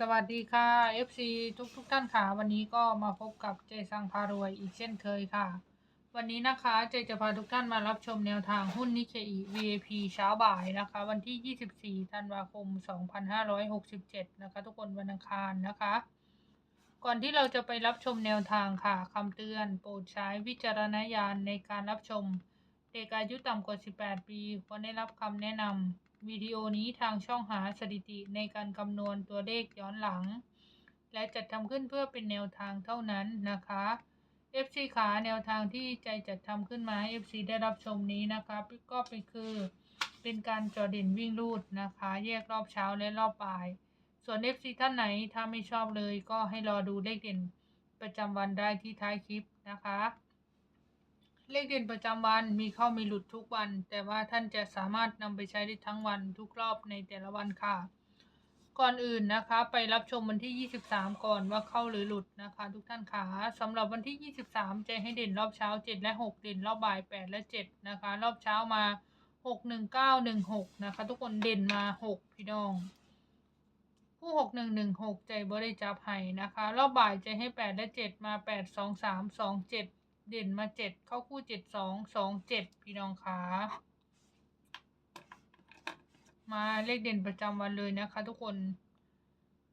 สวัสดีค่ะ FC ทุกทุกๆท่านค่ะ วันนี้ก็มาพบกับเจสังพารวยอีกเช่นเคยค่ะ วันนี้นะคะเจจะพาทุกท่านมารับชมแนวทางหุ้นนิเคอี VIP เช้าบ่ายนะคะ วันที่ 24 ธันวาคม 2567 นะคะ ทุกคนวันอังคารนะคะ ก่อนที่เราจะไปรับชมแนวทางค่ะคำเตือน โปรดใช้วิจารณญาณในการรับชม เด็กอายุต่ำกว่า 18 ปีควรได้รับคำแนะนำ วิดีโอนี้ทางช่องหาสถิติในการคำนวณตัวเลขย้อนหลัง และจัดทำขึ้นเพื่อเป็นแนวทางเท่านั้นนะคะ FC ขาแนวทางที่ใจจัดทำขึ้นมาให้ FC ได้รับชมนี้นะคะก็เป็นคือเป็นการจอเด่นวิ่งรูดนะคะ แยกรอบเช้าและรอบบ่าย ส่วน FC ท่านไหนถ้าไม่ชอบเลยก็ให้รอดูเลขเด่นประจำวันได้ที่ท้ายคลิปนะคะ เลขเด่นประจำวันมีเข้ามีหลุดทุกวัน แต่ว่าท่านจะสามารถนำไปใช้ได้ทั้งวันทุกรอบในแต่ละวันค่ะ ก่อนอื่นนะคะ ไปรับชมวันที่ 23 ก่อนว่าเข้าหรือหลุดนะคะ ทุกท่านค่ะสำหรับวันที่ 23จให้เด่นรอบเช้า 7 และ 6 เด่นรอบบ่าย 8 และ 7 นะคะ รอบเช้ามา 6 1 9 1 6 นะคะ ทุกคนเด่นมา 6 พี่น้องคู่6 1 1 6 ใจบ่ได้จับให้นะคะ รอบบ่ายใจให้ 8 และ 7 มา 8 2 3 2 7 เด่นมา7เข้าคู่7 2 2 7พี่น้องค่ะมาเลขเด่นประจำวันเลยนะคะ ทุกคน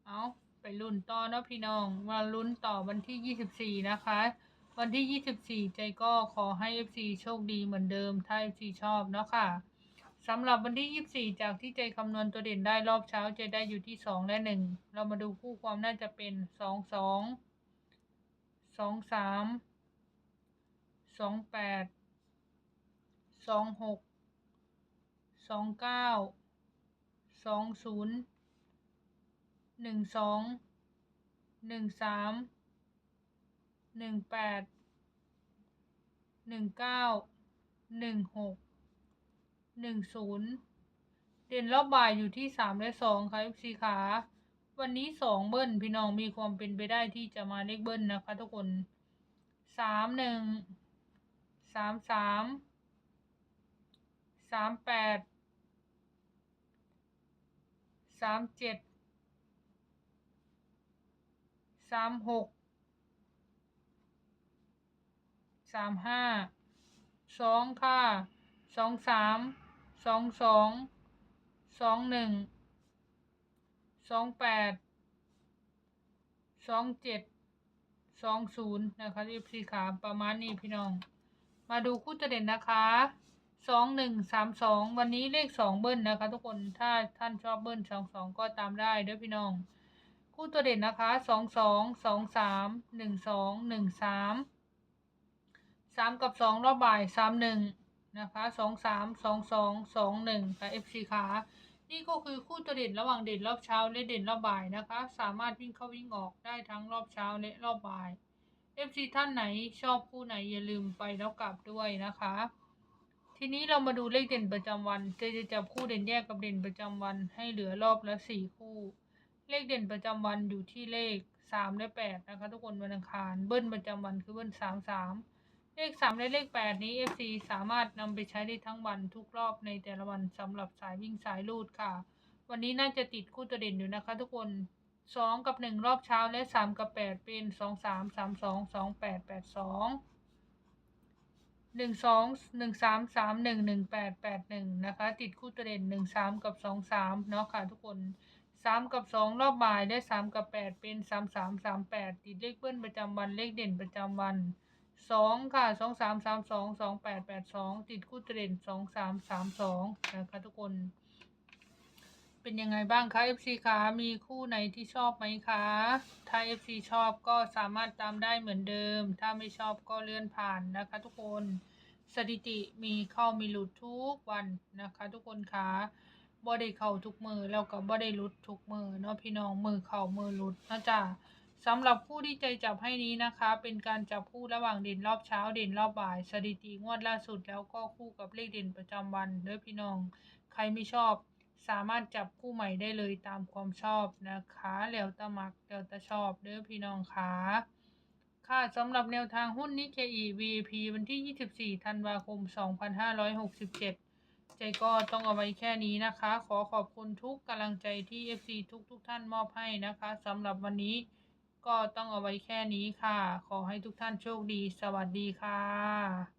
เอาไปลุ้นต่อเนาะพี่น้องมาลุ้นต่อวันที่24นะคะ วันที่24ใจก็ขอให้ FC โชคดีเหมือนเดิม ถ้า FC ชอบเนาะค่ะสำหรับวันที่ 24 จากที่ใจคำนวณตัวเด่นได้รอบเช้าจะได้อยู่ที่ 2 และ 1 เรามาดูคู่ความน่าจะเป็น 2 2 2 3 2 8 2 6 2 9 2 0หนึ่งสอง หนึ่งสาม หนึ่งแปด หนึ่งเก้า หนึ่งหก หนึ่งศูนย์เด่นรอบบ่ายอยู่ที่สามและสองค่ะซีขา วันนี้สองเบิ้ลพี่น้องมีความเป็นไปได้ที่จะมาเลขเบิ้ลนะคะทุกคนสามหนึ่ง สามสามสามแปดสามเจ็ดสามหกสามห้าสองค่ะสองสามสองสองสองหนึ่งสองแปดสองเจ็ดสองศูนย์นะคะที่พี่ขาประมาณนี้พี่น้อง มาดูคู่จะเด่นนะคะสองหนึ่งสามสองวันนี้เลขสองเบิ้ลนะคะ ทุกคนถ้าท่านชอบเบิ้ลสองสองก็ตามได้ด้อพี่น้อง คู่ตัวเด่นนะคะสองสองสองสามหนึ่งสองหนึ่งสามสามกับสองรอบบ่ายสามหนึ่งนะคะสองสามสองสองสองหนึ่งค่ะ FC ขานี่ก็คือคู่ตัวเด่นระหว่างเด่นรอบเช้าและเด่นรอบบ่ายนะคะ สามารถวิ่งเข้าวิ่งออกได้ทั้งรอบเช้าและรอบบ่าย FC ท่านไหนชอบคู่ไหนอย่าลืมไปแล้วกลับด้วยนะคะ ทีนี้เรามาดูเลขเด่นประจำวันเจะจะจับคู่เด่นแยกกับเด่นประจำวันให้เหลือรอบละสี่คู่ เลขเด่นประจำวันอยู่ที่เลขสามและแปดนะคะ ทุกคนวันอังคารเบิ้ลประจำวันคือเบิ้ลสามสามเลขสามและเลขแปดนี้ FC สามารถนำไปใช้ได้ทั้งวันทุกรอบในแต่ละวันสำหรับสายวิ่งสายลูดค่ะ วันนี้น่าจะติดคู่ตัวเด่นอยู่นะคะ ทุกคน สองกับหนึ่งรอบเช้าและสามกับแปดเป็นสองสามสามสองสองแปดแปดสองหนึ่งสองหนึ่งสามสามหนึ่งหนึ่งแปดแปดหนึ่งนะคะ ติดคู่ตัวเด่นหนึ่งสามกับสองสามเนาะค่ะทุกคนสามกับสองรอบบ่ายและสามกับแปดเป็นสามสามสามแปดติดเลขเบิ้ลประจำวันเลขเด่นประจำวันสองค่ะสองสามสามสองสองแปดแปดสองติดคู่ตัวเด่นสองสามสามสองนะคะทุกคน เป็นยังไงบ้างคะ FC คะมีคู่ไหนที่ชอบไหมคะ ถ้า FC ชอบก็สามารถตามได้เหมือนเดิม ถ้าไม่ชอบก็เลื่อนผ่านนะคะ ทุกคนสถิติมีเข้ามีหลุดทุกวันนะคะ ทุกคนคะบ่ได้เข้าทุกมือแล้วก็บ่ได้หลุดทุกมือเนาะพี่น้องมือเข้ามือหลุดนะจ๊ะสำหรับผู้ที่ใจจับให้นี้นะคะ เป็นการจับคู่ระหว่างเด่นรอบเช้าเด่นรอบบ่าย สถิติงวดล่าสุดแล้วก็คู่กับเลขเด่นประจำวันเด้อพี่น้อง ใครไม่ชอบ สามารถจับคู่ใหม่ได้เลยตามความชอบนะคะแล้วต่มักแล้วต่ชอบเด้อพี่น้องคะค่ะสำหรับแนวทางหุ้นนิเคอี VIP วันที่ 24 ธันวาคม 2567 ใจก็ต้องเอาไว้แค่นี้นะคะ ขอขอบคุณทุกกำลังใจที่ FC ทุกทุกท่านมอบให้นะคะสำหรับวันนี้ก็ต้องเอาไว้แค่นี้ค่ะ ขอให้ทุกท่านโชคดี สวัสดีค่ะ